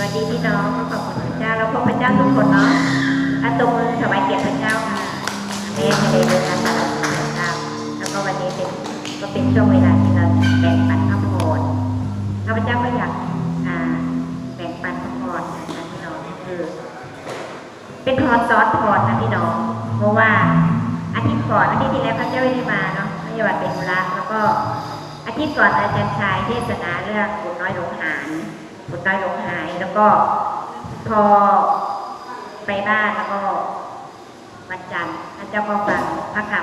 วัสดีพี่น้องขอขอบคุณพระเจ้าเราพบพระเจ้าทุกคนเนาะอาตมือถวายเกียรติพระเจ้าค่ะเมนในเรื่องการสรรเสริญพระเจ้าแล้วก็วันนี้เป็นก็เป็นช่วงเวลาที่เราแบ่งปันพระพรข้าพเจ้าก็อยากแบ่งปันพระพรนะคะพี่น้องคือเป็นพรซอนพรนะพี่น้อง เพราะว่าอาทิตย์ก่อนอาทิตย์ที่แล้วพระเจ้าไม่ได้มาเนาะพระยาวัดเป็นธุระแล้วก็อาทิตย์ก่อนอาจารย์ชายเทศนาเรื่องบุญน้อยหลงหาย บุญน้อยหลงหายแล้วก็พอไปบ้านแล้วก็วันจันทร์พระเจ้าก็ฟังพระค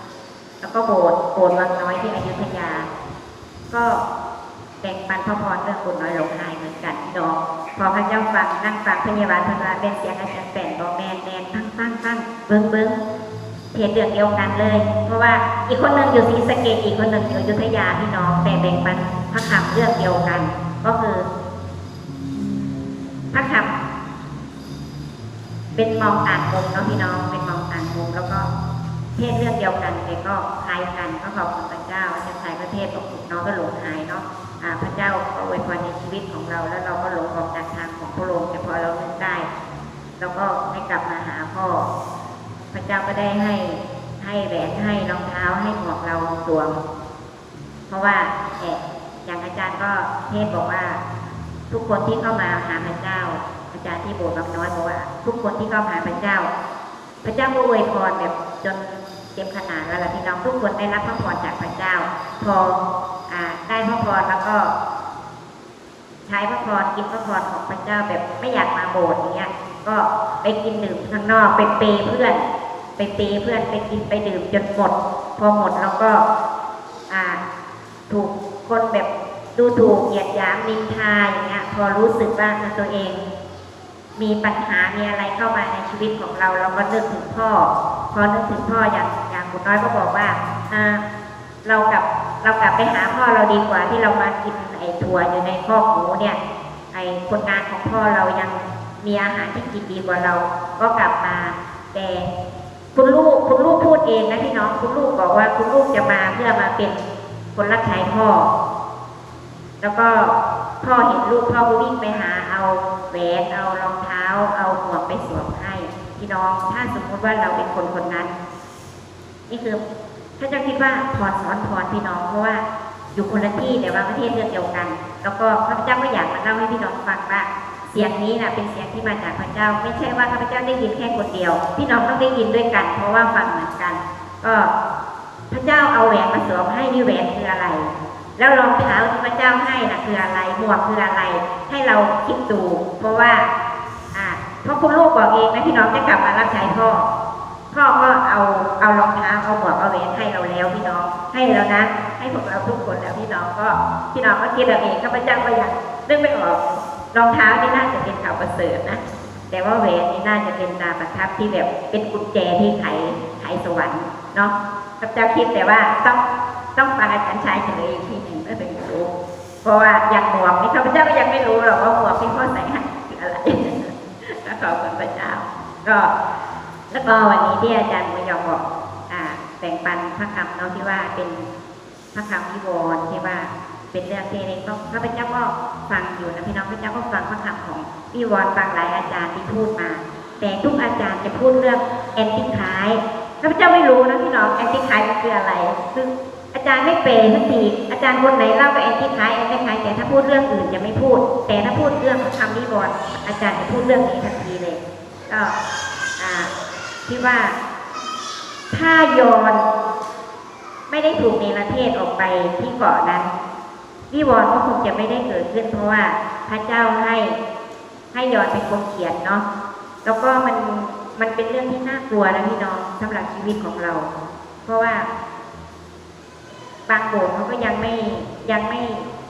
ำแล้วก็โบสถ์โบสถ์วังน้อยที่อยุธยา ก็แบ่งปันพระพรเรื่องบุญน้อยหลงหายเหมือนกันพี่น้องพอพระเจ้าฟังนั่งฟังพยาบาลพระเป็นเสียงอาจารย์แป่นบอกแมนแมนตั้งตั้งตั้งเบิ้งเบิ้งเพจเรื่องเดียวกันเลย เพราะว่าอีกคนหนึ่งอยู่ศรีสะเกดอีกคนหนึ่งอยู่อยุธยาพี่น้องแต่แบ่งปันพระคำเรื่องเดียวกัน ก็คือ พระคำเป็นมองต่างมุมเนาะพี่น้องเป็นมองต่างมุมแล้วก็เทศเรื่องเดียวกันแต่ก็คล้ายกันก็ขอบคุณพระเจ้าอาจารย์ชายประเทศบอกน้องก็หลงหายเนาะพระเจ้าก็อวยพรในชีวิตของเรา แล้วเราก็หลงออกจากทางของพระองค์แต่พอเรานึกได้เราก็ให้กลับมาหาพ่อ พระเจ้าก็ได้ให้ให้แหวนให้รองเท้าให้หมวกเราสวมเพราะว่าแอบอย่างอาจารย์ก็เทศบอกว่า ทุกคนที่เข้ามาหาพระเจ้า อาจารย์ที่โบสถ์บางน้อยบอกว่า ทุกคนที่เข้ามาหาพระเจ้า พระเจ้าก็อวยพรแบบจนเต็มขนาดแล้วล่ะพี่น้องทุกคนได้รับพระพรจากพระเจ้า พออ่าได้พระพรแล้วก็ ใช้พระพรกินพระพรของพระเจ้าแบบไม่อยากมาโบสถ์อย่างเงี้ย ก็ไปกินดื่มข้างนอกไปเปย์เพื่อน ไปเปย์เพื่อนไปกินไปดื่มจนหมด พอหมดแล้วก็ อ่า ถูกคนแบบ ดูถูกเหยียดหยามนินทาอย่างเงี้ยพอรู้สึกว่าตัวเอง มีปัญหามีอะไรเข้ามาในชีวิตของเรา เราก็นึกถึงพ่อ พอนึกถึงพ่ออย่างอย่างคุณน้อยก็บอกว่าเรากลับเรากลับไปหาพ่อเราดีกว่าที่เรามากินไอ้ถั่วอยู่ในคอหมูเนี่ยไอ้คนงานของพ่อเรายังมีอาหารที่กินดีกว่าเรา ก็กลับมาแต่คุณลูกคุณลูกพูดเองนะพี่น้องคุณลูกบอกว่าคุณลูกจะมาเพื่อมาเป็นคนรับใช้พ่อ แล้วก็พ่อเห็นลูกพ่อก็วิ่งไปหาเอาแหวนเอารองเท้า เอาหมวกไปสวมให้พี่น้องถ้าสมมติว่าเราเป็นคนคนนั้น นี่คือถ้าจะคิดว่าพรสอนพรพี่น้องเพราะว่าอยู่คนละที่แต่ว่าประเทศเรื่องเดียวกัน แล้วก็ข้าพเจ้าก็อยากมาเล่าให้พี่น้องฟังว่าเสียงนี้นะเป็นเสียงที่มาจากพระเจ้า ไม่ใช่ว่าข้าพเจ้าได้ยินแค่คนเดียว พี่น้องต้องได้ยินด้วยกัน เพราะว่าฟังเหมือนกัน ก็พระเจ้าเอาแหวนมาสวมให้นี่แหวนคืออะไร แล้วรองเท้าที่พระเจ้าให้น่ะคืออะไรหมวกคืออะไร ให้เราคิดดูเพราะว่าอ่าเพราะคุณลูกบอกเองนะพี่น้องจะกลับมารับใช้พ่อ พ่อก็เอาเอารองเท้าเอาหมวกเอาแหวนให้เราแล้วพี่น้องให้แล้วนะ ให้พวกเราทุกคนแล้วพี่น้องก็พี่น้องก็คิดเอาเองข้าพเจ้าก็ยังนึกไม่ออกรองเท้านี่น่าจะเป็นข่าวประเสริฐนะแต่ว่าแหวนนี่น่าจะเป็นตาประทับที่แบบเป็นกุญแจที่ไขไขสวรรค์เนาะข้าพเจ้าคิดแต่ว่าต้อง ต้องฟังอาจารย์ชายเฉลยอีกทีหนึ่งเมื่อถึงรู้เพราะว่าอย่างหมวกนี่ข้าพเจ้าก็ยังไม่รู้หรอกว่าหมวกที่พ่อใส่ให้คืออะไรก็ขอบคุณพระเจ้าก็แล้วก็วันนี้ที่อาจารย์มยองบอกแบ่งปันพระคำเนาะที่ว่าเป็นพระคำวิวรณ์ที่ว่าเป็นเรื่องที่เองก็พระพเจ้าก็ฟังอยู่นะพี่น้องพระเจ้าก็ฟังพระคำของวิวรณ์ฟังหลายอาจารย์ที่พูดมา แต่ทุกอาจารย์จะพูดเรื่องแอนติคายพระพเจ้าไม่รู้นะพี่น้องแอนติคายคืออะไรคือ อาจารย์ไม่เปย์ทันทีอาจารย์คนไหนเล่าก็แอนติคายแอนติคายแต่ถ้าพูดเรื่องอื่นจะไม่พูด แต่ถ้าพูดเรื่องคำวิวรณ์อาจารย์จะพูดเรื่องนี้ทันทีเลย ก็ที่ว่าถ้ายอนไม่ได้ถูกเนรเทศออกไปที่เกาะนั้นวิวรณ์ก็คงจะไม่ได้เกิดขึ้น เพราะว่าพระเจ้าให้ให้ยอนเป็นคนเขียนเนาะแล้วก็มันมันเป็นเรื่องที่น่ากลัวนะพี่น้องสำหรับชีวิตของเรา เพราะว่า บางโบสถ์เขาก็ยังไม่ยังไม่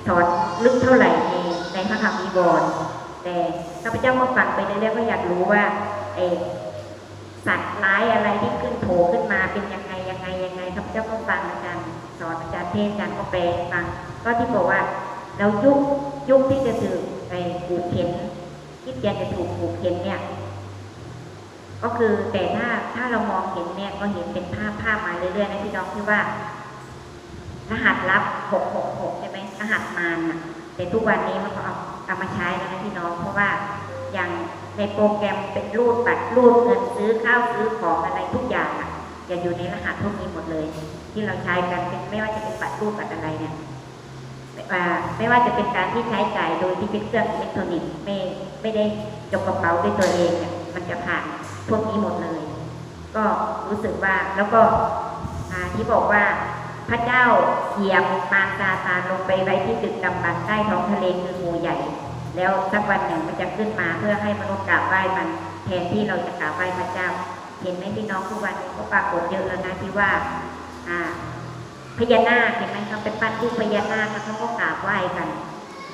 สอนลึกเท่าไหร่ในในพระคำวิวรณ์แต่ข้าพเจ้ามาฟังไปเรื่อยๆก็อยากรู้ว่าเออสัตว์ร้ายอะไรที่ขึ้นโผล่ขึ้นมาเป็นยังไงยังไงยังไงครับเจ้าก็ฟังอาจารย์สอนอาจารย์เทศอาจารย์ก็แปลฟังก็ที่บอกว่าเรายุคยุคที่จะถูกไปผูกเข็นที่เตียนจะถูกผูกเข็นเนี่ยก็คือแต่ถ้าถ้าเรามองเห็นเนี่ยก็เห็นเป็นภาพภาพมาเรื่อยๆนะพี่น้องที่ว่า รหัสลับ 666 ใช่ไหมรหัสมารนะแต่ทุกวันนี้มันก็เอาเอามาใช้แล้วนะพี่น้อง เพราะว่าอย่างในโปรแกรมเป็นรูดบัตรรูดเงินซื้อข้าวซื้อของอะไรทุกอย่างอะจะอยู่ในรหัสพวกนี้หมดเลย ที่เราใช้กันเป็นไม่ว่าจะเป็นบัตรรูดบัตรอะไรเนี่ยไม่ว่าจะเป็นการที่ใช้จ่ายโดยที่เป็นเครื่องอิเล็กทรอนิกส์ไม่ไม่ได้จกกระเป๋าด้วยตัวเองเนี่ยมันจะผ่านพวกนี้หมดเลย ก็รู้สึกว่าแล้วก็ที่บอกว่า พระเจ้าเหยียบมารซาตานลงไปไว้ที่ตึกดำบรรพ์ใต้ท้องทะเลคืองูใหญ่ แล้วสักวันหนึ่งมันจะขึ้นมาเพื่อให้มนุษย์กราบไหว้มันแทนที่เราจะกราบไหว้พระเจ้า เห็นไหมพี่น้องทุกวันนี้ก็ปรากฏเยอะแล้วนะที่ว่าอ่าพญานาคเห็นไหมเขาเป็นปั้นรูปพญานาคเขาก็กราบไหว้กัน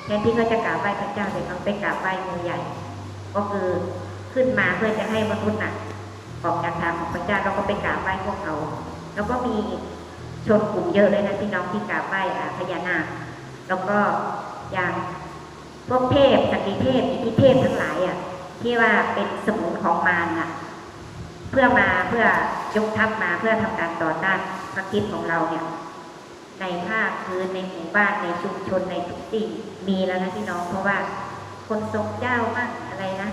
แทนที่เขาจะกราบไหว้พระเจ้าแต่เขาไปกราบไหว้งูใหญ่ ก็คือขึ้นมาเพื่อจะให้มนุษย์น่ะออกจากทางของพระเจ้าเราก็ไปกราบไหว้พวกเขา แล้วก็มี ชนกลุ่มเยอะเลยนะพี่น้องที่กราบไหว้อ่าพญานาค แล้วก็อย่างพวกเทพสติเทพอิทธิเทพทั้งหลายอะที่ว่าเป็นสมุนของมารน่ะ เพื่อมาเพื่อยกทัพมาเพื่อทำการต่อต้านพระคิดของเราเนี่ย ในภาคพื้นในหมู่บ้านในชุมชนในทุกที่มีแล้วนะพี่น้องเพราะว่า คนทรงเจ้ามากอะไรนะ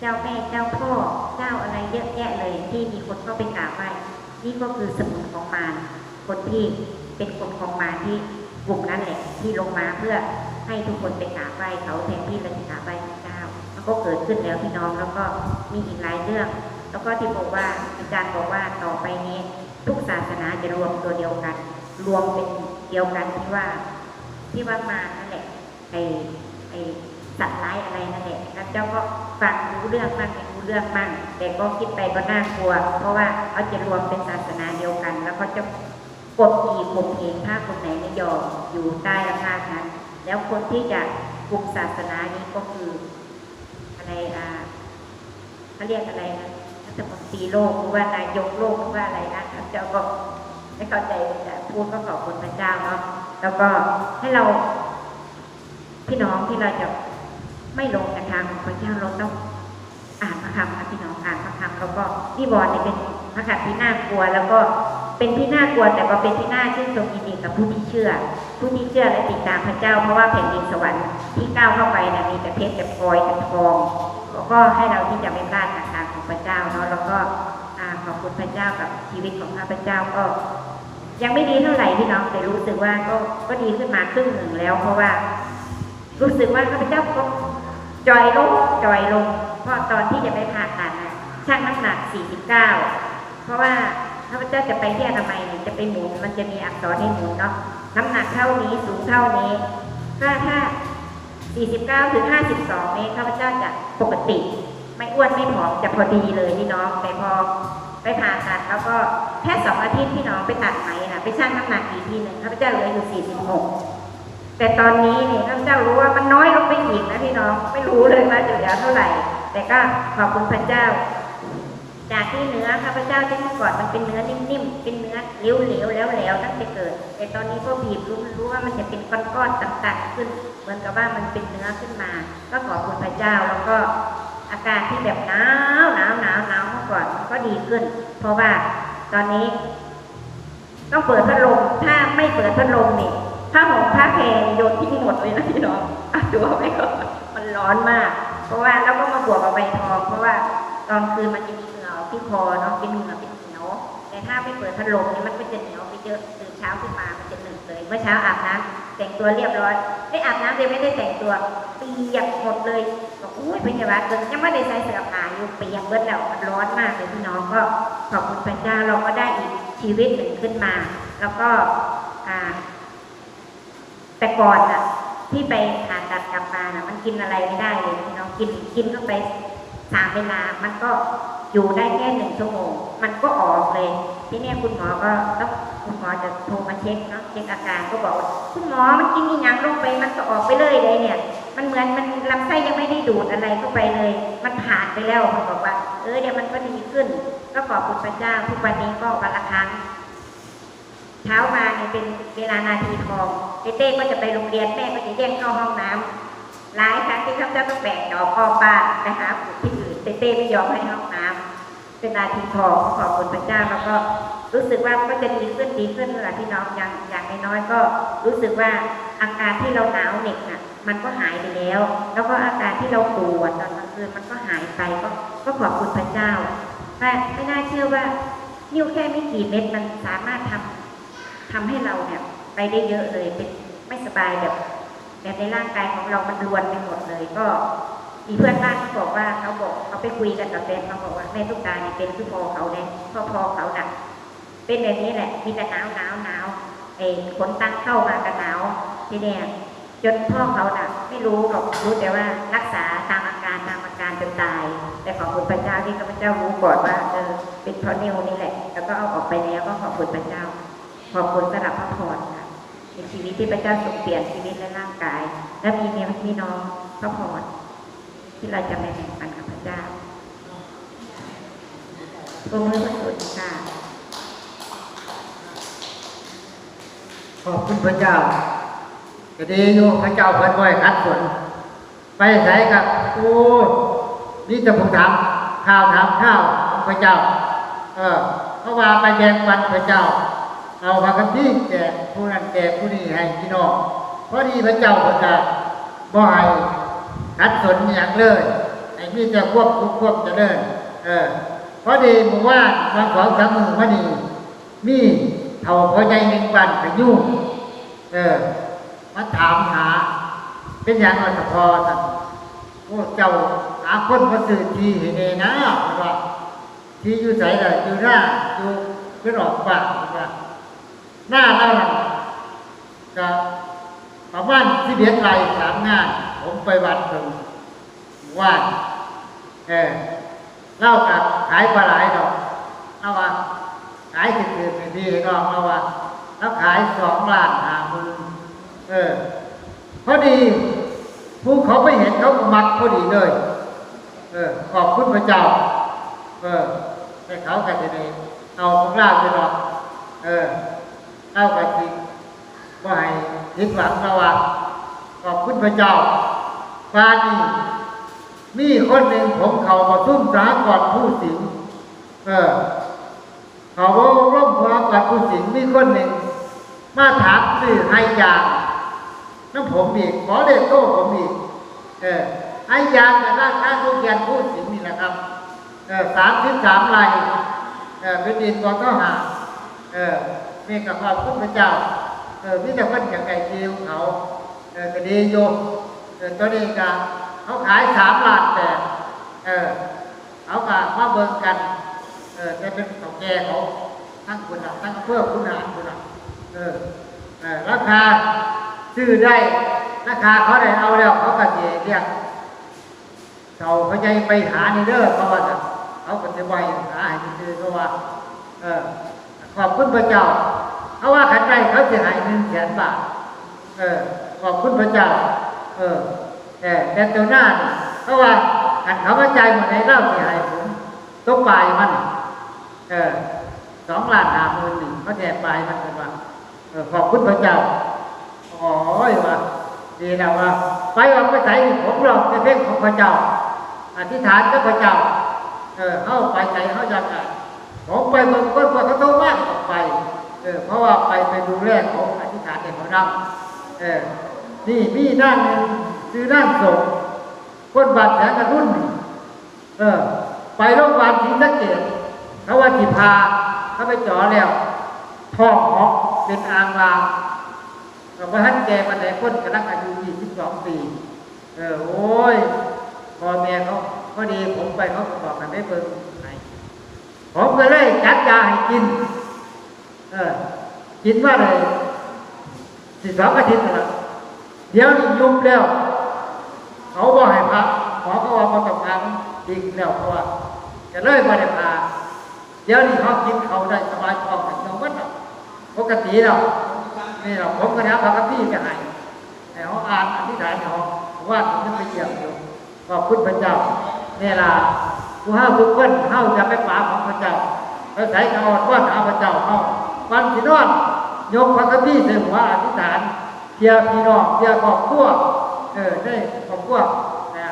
เจ้าแม่เจ้าพ่อเจ้าอะไรเยอะแยะเลยที่มีคนเข้าไปกราบไหว้นี่ก็คือสมุนของมาร คนที่เป็นคนของมาที่กลุ่มนั้นแหละที่ลงมาเพื่อให้ทุกคนไปกราบไหว้เขาแทนที่เราจะกราบไหว้พระเจ้ามันก็เกิดขึ้นแล้วพี่น้องแล้วก็มีอีกหลายเรื่อง แล้วก็ที่บอกว่าอาจารย์บอกว่าต่อไปนี้ทุกศาสนาจะรวมตัวเดียวกัน รวมเป็นเดียวกันที่ว่า ที่ว่ามานั่นแหละไอ้ไอ้สัตว์ร้ายอะไรนั่นแหละแล้วเจ้าก็ฟังรู้เรื่องบ้างไม่รู้เรื่องบ้างแต่ก็คิดไปก็น่ากลัว เพราะว่าเขาจะรวมเป็นศาสนาเดียวกัน แล้วก็จะ กดขี่ข่มเหงถ้าคนไหนไม่ยอมอยู่ใต้อำนาจนั้น แล้วคนที่จะกลุ่มศาสนานี้ก็คืออะไรอ่าเขาเรียกอะไรนะรัฐมนตรีโลกหรือว่านายกโลกหรือว่าอะไรนะเจ้าก็ไม่เข้าใจแต่พูดก็ขอบคุณพระเจ้าเนาะแล้วก็ให้เราพี่น้องที่เราจะไม่ลงในทางของพระเจ้าเราต้องอ่านพระคำนะพี่น้องอ่านพระคำแล้วก็พี่บอลเนี่ยเป็นพระคัมภีร์น่ากลัว แล้วก็ เป็นที่น่ากลัวแต่ก็เป็นที่น่าชื่นชมยินดีกับผู้ที่เชื่อ ผู้ที่เชื่อและติดตามพระเจ้า เพราะว่าแผ่นดินสวรรค์ที่ก้าวเข้าไปนี่มีแต่เพชรแต่พลอยแต่ทอง ก็ให้เราที่จะไม่พลาดจากทางของพระเจ้าเนาะแล้วก็ขอบคุณพระเจ้ากับชีวิตของข้าพเจ้าก็ ยังไม่ดีเท่าไหร่พี่น้องแต่รู้สึกว่าก็ก็ดีขึ้นมาครึ่งหนึ่งแล้ว เพราะว่า รู้สึกว่าข้าพเจ้าก็จอยลงจอยลงเพราะตอนที่จะไปผ่าตัดนะช่างน้ำหนัก 49 เพราะว่า ข้าพเจ้าจะไปที่อนามัยเนี่ยจะไปหมุนมันจะมีอักษรให้หมุนเนาะน้ำหนักเท่านี้สูงเท่านี้ถ้าถ้า49ถึง52เมตรข้าพเจ้าจะปกติ ไม่อ้วนไม่ผอมจะพอดีเลยพี่น้องแต่พอไปผ่าตัดแล้วก็แค่สองอาทิตย์พี่น้องไปตัดไหมนะไปชั่งน้ำหนักอีกทีหนึ่งข้าพเจ้าเหลืออยู่46แต่ตอนนี้เนี่ยข้าพเจ้ารู้ว่ามันน้อยลงไปอีกนะพี่น้องไม่รู้เลยว่าจะเหลือเท่าไหร่ แต่ก็ขอบคุณพระเจ้า จากที่เนื้อข้าพเจ้าที่เมื่อก่อนมันเป็นเนื้อนิ่มๆ เป็นเนื้อเหลวๆแล้วๆตั้งแต่เกิด แต่ตอนนี้ก็บีบรู้รู้ว่ามันจะเป็นก้อนๆต่างๆขึ้น เหมือนกับว่ามันเป็นเนื้อขึ้นมา ก็ขอบคุณพระเจ้าแล้วก็อาการที่แบบหนาวหนาวหนาวหนาวเมื่อก่อนมันก็ดีขึ้น เพราะว่าตอนนี้ต้องเปิดพัดลมถ้าไม่เปิดพัดลมนี่ผ้าห่มผ้าแพรนี่โยนทิ้งหมดเลยนะพี่น้องดูเอาไว้ก่อนมันร้อนมาก เพราะว่าแล้วก็มาบวกกับใบทอง เพราะว่าตอนคืนมันจะมี ที่คอเนาะเป็นเหงื่อเป็นเหนียวแต่ถ้าไม่เปิดพัดลมนี่ยมันก็จะเหนียวไปเยอะตื่นเช้าขึ้นมามันจะหนึบเลยเมื่อเช้าอาบน้ำแต่งตัวเรียบร้อยไม่อาบน้ำเลยไม่ได้แต่งตัวเปียกหมดเลยบอกอุ้ยพยาบาลเกินยังไม่ได้ใส่เสื้อผ้าอยู่เปียกเบิดแล้วมันร้อนมากเลยพี่น้องก็ขอบคุณพระเจ้าเราก็ได้อีกชีวิตหนึ่งขึ้นมา แล้วก็อ่าแต่ก่อนน่ะที่ไปผ่าตัดกลับมาน่ะมันกินอะไรไม่ได้เลยพี่น้องกินกินเข้าไปสามเวลามันก็ อยู่ได้แค่หนึ่งชั่วโมง มันก็ออกเลย ทีนี้คุณหมอก็ต้องคุณหมอจะโทรมาเช็คเนาะเช็คอาการก็บอกว่าคุณหมอมันกินอีหยังลงไปมันก็ออกไปเลยเลยเนี่ย มันเหมือนมันลำไส้ยังไม่ได้ดูดอะไรเข้าไปเลย มันผ่านไปแล้วเขาบอกว่า เออเดี๋ยวมันก็ดีขึ้น ก็ขอบคุณพระเจ้าทุกวันนี้ก็วันละครั้งเช้ามาเนี่ยเป็นเวลานาทีทองเต้ก็จะไปโรงเรียนแม่ก็จะแย่งเข้าห้องน้ำหลายครั้งที่ข้าพเจ้าต้องแบกดอกพ่อป้าไปหาผู้ที่อื่นเต้เต้ไม่ยอมให้ห้องน้ำ เป็นนาทีทองขอบคุณพระเจ้าแล้วก็รู้สึกว่าก็จะดีขึ้นดีขึ้นเวลาที่น้องอย่างอย่างน้อยๆก็รู้สึกว่าอาการที่เราหนาวเหน็บน่ะ มันก็หายไปแล้ว แล้วก็อาการที่เราปวดตอนกลางคืนมันก็หายไปก็ก็ขอบคุณพระเจ้าแต่ไม่น่าเชื่อว่านิ้วแค่ไม่กี่เม็ดมันสามารถทำทำให้เราเนี่ยไปได้เยอะเลยเป็นไม่สบายแบบแบบในร่างกายของเรามันรวนไปหมดเลยก็ มีเพื่อนบ้านเขาบอกว่าเขาบอกเขาไปคุยกันกับแฟนเขาบอกว่าแม่ตุ๊กตาเนี่ยเป็นคือพอเขาเนี่ยพ่อพอเขาหนักเป็นแบบนี้แหละมีแต่หนาวหนาวหนาวไอ้ฝนตั้งเข้ามากันหนาวทีเนี้ยจนพ่อเขาน่ะ ไม่รู้หรอกรู้แต่ว่ารักษาตามอาการตามอาการจนตาย แต่ขอบคุณพระเจ้าที่ข้าพเจ้ารู้ก่อนว่าเออเป็นเพราะนิ้วนี่แหละ แล้วก็เอาออกไปแล้วก็ขอบคุณพระเจ้า ขอบคุณสำหรับพระพรค่ะในชีวิตที่พระเจ้าทรงเปลี่ยนชีวิตและร่างกาย และมีเมียพี่น้องพระพร ที่เราจะมาแบ่งปันกับพระเจ้าตรงนี้พระสุดค่ะขอบคุณพระเจ้าก็ดีอยู่พระเจ้าเพิ่นไว้คัดฝนไปใส่กับโอ้นี่จะผมถามข้าวถามข้าวพระเจ้า เออเพราะว่าไปแบ่งปันพระเจ้า เอาพระคัมภีร์แจกผู้นั้นแจกผู้นี้ให้พี่น้องพอดีพระเจ้าเพิ่นก็บ่ให้ คัดสนอย่างเลยให้มีแต่ควบคุมควบเจริญเออพอดีหมู่ว่าบางของสามมือมานี่มีเท่าพอใหญ่หนึ่งวันไปยุ่งเออมาถามหา เป็นอย่างอันพอสันโอ้เจ้าหาคนมาสื่อทีเห็นเองนะว่าที่อยู่ใส่เลยอยู่หน้าอยู่ขึ้นออกปากว่าหน้าเราน่ะก็ประมาณที่เบียดไรสามงาน ผมไปวัดถึงว่านเออเล่ากับขายปลาไหลดอกเอาว่าขายถือๆดีๆก็เอาว่าแล้วขายสองล้านหามื่นเออพอดีผู้เขาไม่เห็นเขามักพอดีเลย เออขอบคุณพระเจ้า เออแต่เขาก็จะได้เอาของเราไปหรอก เออเอาไปจริงก็ให้ทิดหวังเระว่าขอบคุณพระเจ้า ฟ้านี่มีคนหนึ่งผมเขามาทุ่มสาก่อนผู้สิง เออ เขาว่าร่มพอกับผู้สิงมีคนหนึ่ง มาถามสื่อให้ยางน้ำผมอีกขอเลขโต้ผมอีก เออให้ยางแต่ราคาทุกอย่างผู้สิงนี่แหละครับ เออสามสิบสามลายเออเป็นดินก่อนก็หาเออเมีกับความพุทธเจ้า เออพี่แต่คนอย่างไก่เจียวเขา เออก็ดีโย เออตัวนี้ก็เขาขายสามล้านแต่เออเขาก็มาเบิ่งกัน เออจะเป็นของแก่เขาทั้งคุณน่ะทั้งเพื่อคุณหาคุณนะเออเออราคาซื้อได้ ราคาเขาได้เอาแล้วเขาก็เสียเรียกเขาเขาใจไปหาในเด้อเพราะว่าเขาก็จะไปหาให้ซื้อเพราะว่า เออขอบคุณพระเจ้าเขาว่าขันใจเขาจะหายหนึ่งแสนบาทเออขอบคุณพระเจ้า เออ แต่แต่ตัวหน้านี่เพราะว่าขันเขามาใจหมดในเล่าที่ให้ผมตกปลายมัน เออสองล้านหาหมื่นหนึ่งเขาแจกปลายมันเป็นว่าเออขอบคุณพระเจ้าโอ้ยว่าดีแล้วว่าไปออกไปใส่ผมหลอกในเพลงของพระเจ้าอธิษฐานกับพระเจ้า เออเข้าไปใจเข้าใจกันผมไปมืองคนว่าเขาโทรมากออกไป เออเพราะว่าไปไปดูแลของอธิษฐานในเขาดำเออ นี่มีด้านหนึ่งคือด้านส่งคนบาดแผลกระรุ่นเออ ไปโรงพยาบาลศรีสะเกษเขาว่าสิพาเขาไปจ่อแล้วท้องหอกเป็นอ่างลางเราไปหันแกมาแต่คนกำลังอายุ22ปี เออโอ้ยพ่อแม่เขาพอดีผมไปเขาบอกกันได้เบิ่งให้ผมก็เลยจัดยาให้กิน เออกินว่าเลยสิบสองอาทิตย์นั่นละ เดี๋ยวนี้ยุบแล้ว เขาบอกให้พักหมอก็ว่าพอต้องพักจริงแล้วเพราะว่าจะเลยมาได้พาเดี๋ยวนี้เขากินเขาได้สบายท้องกันยองวัดหรอกปกติแล้วนี่เราผมก็นะพระคัมภีร์จะให้แต่เขาอ่านอธิษฐานเขาว่าผมจะไปเยี่ยมอยู่ขอบคุณพระเจ้าเนี่ยล่ะผู้เฮาทุกคนเฮาจะไปป่าของพระเจ้าแล้วใส่กระอดว่าหาพระเจ้าเฮาวันที่นอนยกพระคัมภีร์ใส่หัวอธิษฐาน เพียพี่น้องเพียครอบครัวเออได้ครอบครัวนะ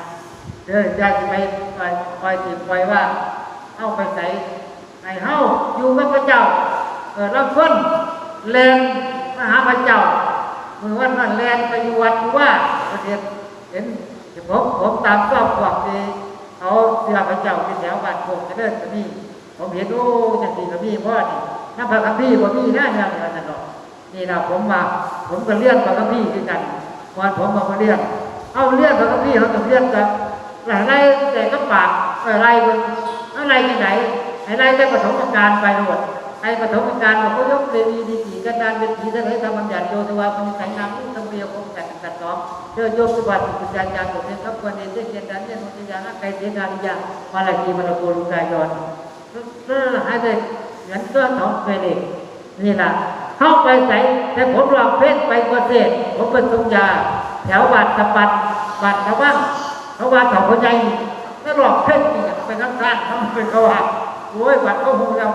เด้ออยากจะไปไปไปติดไปว่าเข้าไปใส่ในเฮาอยู่กับพระเจ้าเออรับคนแรงมหาพระเจ้ามือวันนั้นแลนไปอยู่วัดว่าประเด็นเห็นเห็นผมผมตามชอบพวที่เขาเสือพระเจ้าเป็นแถวบ้านโคกจะเดินจะนี่ผมเห็นโอ้จะสีกับพี่พ่อนี่น้ำพระคัมภีร์บ่มีหน้าอย่างนั้นหรอก นี่นะผมมาผมก็เลี้ยงพระคัมภีร์ด้วยกันวันผมมาก็เลี้ยงเอาเลี้ยงพระคัมภีร์เขาต้องเลี้ยงกันอะไรแต่ก็ปากอะไรมันอะไรที่ไหนอะไรแต่ปฐมการไปโหดให้ปฐมการบอกเขายกเรวีดีสีกันดานเป็นสีสลายธรรมบัญญัติโยธวาเป็นสายน้ำทั้งเบียวคงจัดตัดสองเจอโยมสุบัติสุจารยาสุเทพครับควรเรียนเรียนดันเรียนมุตยานะไกเสียนาริยามาลากีมาลาโกลุกายอนนั่นให้ได้เหมือนเสื้อสองเฟรนนี่แหละ เข้าไปใส่แต่ผมลองเพชรไปเกษตรผมเป็นทุงยา แถวบาดสะปัดบาดชาวบ้านเขาว่าสองคนใหญ่แล้วหลอกเพชรอีกไปทั้งท่านเขาเป็นเขาว่าโอ้ยบาดเขาหูเรา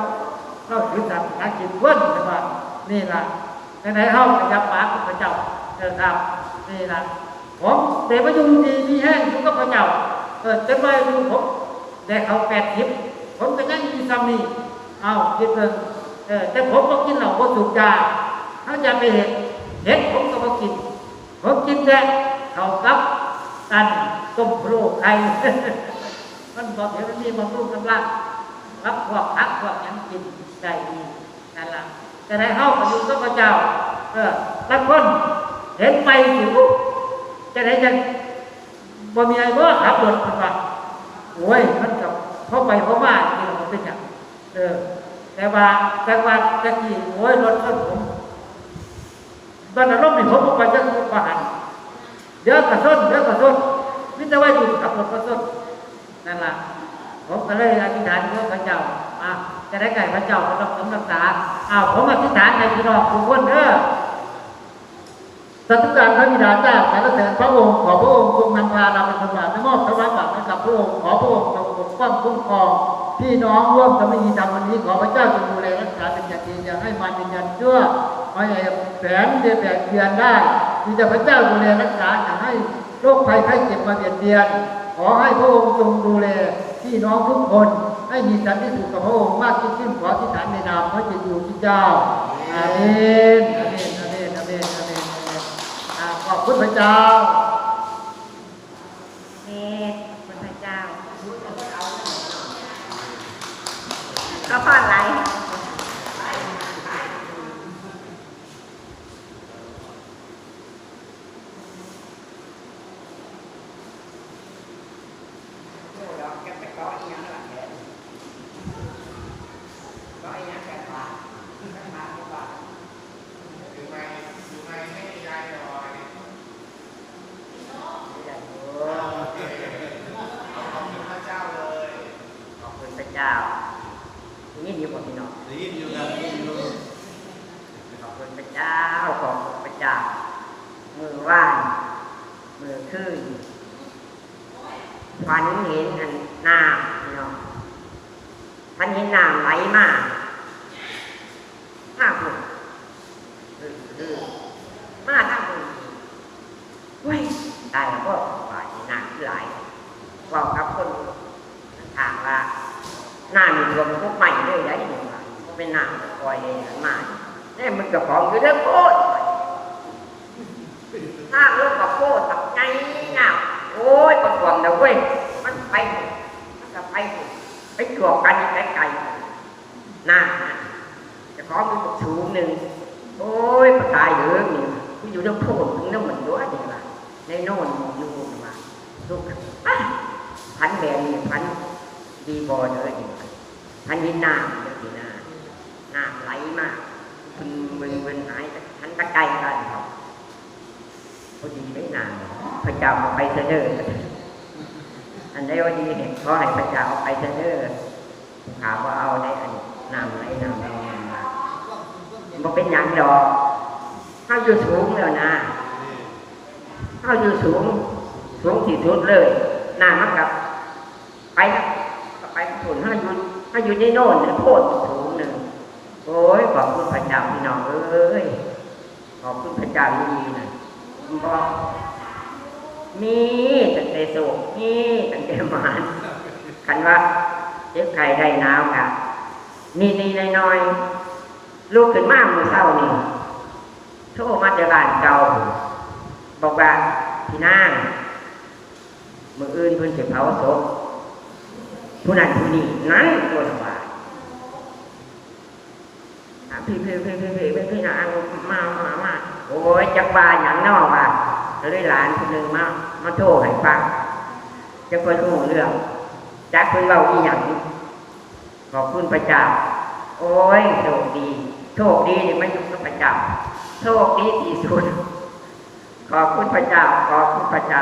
เขาถึงทำกากินเว้นนะครับนี่ล่ะในไหนเข้าไปยับปากกับพระเจ้าเออครับนี่ล่ะผมเดวยุงดีมีแห้งอยู่กับพระเจ้าเออจนมาอยู่ผมแต่เขาแปดทิพย์ผมก็ยังมีซ้ำนี่เอาคิดเพิ่ง เออแต่ผมก็กินเหล้าก็สูบยาเขาจะไปเห็นเห็นผมก็มากิน ผมกินแต่เขาวกับกันต้มโครไข่มันบอกเห็นมันมีบำรุงกำลังรับพวกพักพวกยังกินได้ดีนั่นละจะได้เข้ากับอยู่กับพระเจ้า เออแลักคนเห็นไปสิวจะได้จะบ่มีอะไรบ่ขับรถมันว่าโอ้ยมันกับเข้าไปเพราะว่าที่เราเป็นอย่างเออ แต่ว่าแต่ว่าตะกี้โอ้ยรถชนผมตอนนั้นรถนี่ผมออกไปจะประหันเดี๋ยวกระส้นเดี๋ยวกระส้นมิตรว่าอยู่กับรถกระส้นนั่นล่ะผมก็เลยอธิษฐานกับพระเจ้าอะจะได้ไก่พระเจ้าก็ต้องสมรักษาอ้าวผมอธิษฐานในพี่น้องทุกคนเด้อสัตว์การพระบิดาเจ้าสารเสริญพระองค์ขอพระองค์ทรงนำพาเราเป็นคนบาปและมอบถวายบาปให้กับพระองค์ขอพระองค์ทรงปกป้องคุ้มครอง พี่น้องร่วมสมัยธรรมวันนี้ขอพระเจ้าจงดูแลรักษาเป็นอย่างดีอย่าให้มันเป็นยันชั่วไม่ให้แผลเดือดแผลเดือนได้มีแต่พระเจ้าดูแลรักษาอย่าให้โรคภัยไข้เจ็บมาเบียดเบียน ขอให้พระองค์ทรงดูแลพี่น้องทุกคนให้มีสันติสุขกับพระองค์มากยิ่งขึ้นขอที่ฐานในนามพระเยซูคริสต์เจ้าอาเมนอาเมนอาเมนอาเมนอาเมนอาเมนขอบคุณพระเจ้า เมตคุณพระเจ้า ก็พอดไหลขอบคุณพระเจ้านี่ดีกว่าพี่น้อง ได้ยินอยู่ครับได้ยินอยู่ ขอบคุณพระเจ้า ขอบคุณพระเจ้า มือว่านมือขึ้น ฝันเห็นอันน้ำพี่น้องฝันเห็นน้ำไหลมากมากเลยมาทั้งมือเว้ยตายแล้วก็ฝ่าน้ำที่ไหลบอกกับคนทางว่าน้ามีรวมพวกใหม่เลยได้ยังไงเป็นน้าคอยเลยมาเนี่ยมันกับของอยู่เด้อโคตรถ้าเรื่องกับโคตรตับใจน่ะโอ้ยประกวงเดี๋ยวเว้ย ไปมันก็ไปไปจวบกันไกลไกลๆหน้าจะขอมีบุกสูงหนึ่งโอ้ยประตายเหลืองนี่กูอยู่น้ำโพดถึงน้ำมันด้วยนี่ล่ะในโน่นอยู่มาลูกพันแบนนี่พันดีบอเลยนี่พันยินน้ำเดี๋ยวนี้นะน้ำไหลมากมึนมึนมึนหายพันตะไกลกันครับพอดีได้นานพระเจ้าเอาไปเสนอ อันใดว่าดีเห็นขอให้พระเจ้าเอาไปเสนอถามว่าเอาได้อันนำไหนนำไหนมามันเป็นอย่างดอกเข้าอยู่สูงแล้วนะเข้าอยู่สูงสูงที่สุดเลยหน้ามันกับ ไปไปฝุ่นถ้าอยู่ถ้าอยู่ในโน่นเนี่ยโคตรสูงหนึ่งโอ้ยขอบคุณพระเจ้าพี่น้องเอ้ยขอบคุณพระเจ้าดีนะบอก มีตั้งแต่สุกมีตั้งแต่หมานคันว่าเจ็บไข้ได้หนาวค่ะนี่นี่น้อยๆลูกขึ้นมาเมื่อเช้านี่โทรมาจากบ้านเก่า บอกว่าพี่นางมืออื่นเพิ่นสิเผาศพผู้นั้นผู้นี้นั้นตัวสบายอะพี่พี่พี่พี่พี่พี่พี่นางมามามาโอ้ยจักบาหยังนอกว่ เลยหลานคนหนึ่งมามาโทรให้ฟังจะเพิ่นรู้เรื่องจักเพิ่นเว้าอีหยังขอบคุณพระเจ้าโอ้ยโชคดีโชคดีนี่มาอยู่กับพระเจ้าโชคดีที่สุดขอบคุณพระเจ้าขอบคุณพระเจ้า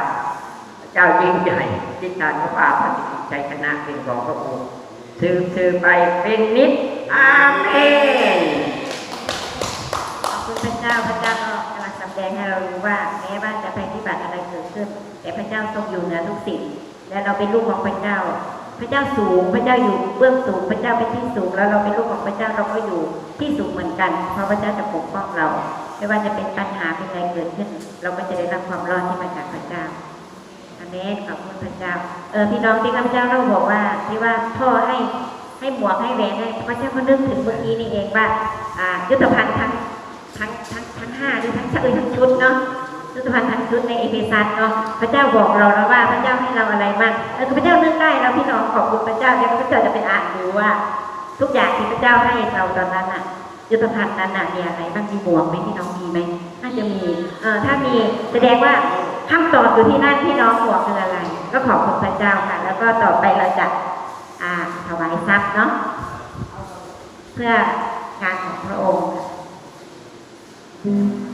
พระเจ้ายิ่งใหญ่ที่การพระบาพระสิทธิใจชนะเป็นของพระองค์สืบสืบไปเป็นนิดอาเมนขอบคุณพระเจ้าพระเจ้า ดงให้เรารู้ว่าแม้ว่าจะภัยพิบัติอะไรเกิดขึ้น แต่พระเจ้าทรงอยู่เหนือทุกสิ่งและเราเป็นลูกของพระเจ้า พระเจ้าสูง พระเจ้าอยู่เบื้องสูง พระเจ้าเป็นที่สูง แล้วเราเป็นลูกของพระเจ้าเราก็อยู่ที่สูงเหมือนกัน เพราะพระเจ้าจะปกป้องเรา ไม่ว่าจะเป็นปัญหาเป็นอะไรเกิดขึ้น เราก็จะได้รับความรอดที่มาจากพระเจ้าอาเมนขอบคุณพระเจ้า เออพี่น้องที่ข้าพเจ้าเราบอกว่าที่ว่าพ่อให้ให้หมวกให้แหวนให้พระเจ้าก็นึกถึงเมื่อกี้นี่เองว่า อ่ายุทธภัณฑ์ทั้งทั้งทั้ง ทั้งห้าหรือทั้งเอ้ยทั้งชุดเนาะยุทธภัณฑ์ทั้งชุดในเอเฟซัสเนาะพระเจ้าบอกเราแล้วว่าพระเจ้าให้เราอะไรบ้างเออพระเจ้านึกได้แล้วพี่น้องขอบคุณพระเจ้าเดี๋ยวพระเจ้าจะไปอ่านดูว่า ทุกอย่างที่พระเจ้าให้เราตอนนั้นน่ะยุทธภัณฑ์นั้นน่ะมีอะไรบ้างมีหมวกไหมพี่น้องมีไหมน่าจะมีเอ่อถ้ามีแสดงว่าคำตอบอยู่ที่นั่นพี่น้องหมวกคืออะไร ก็ขอบคุณพระเจ้าค่ะ แล้วก็ต่อไปเราจะอ่าถวายทรัพย์เนาะเพื่องานของพระองค์ ใ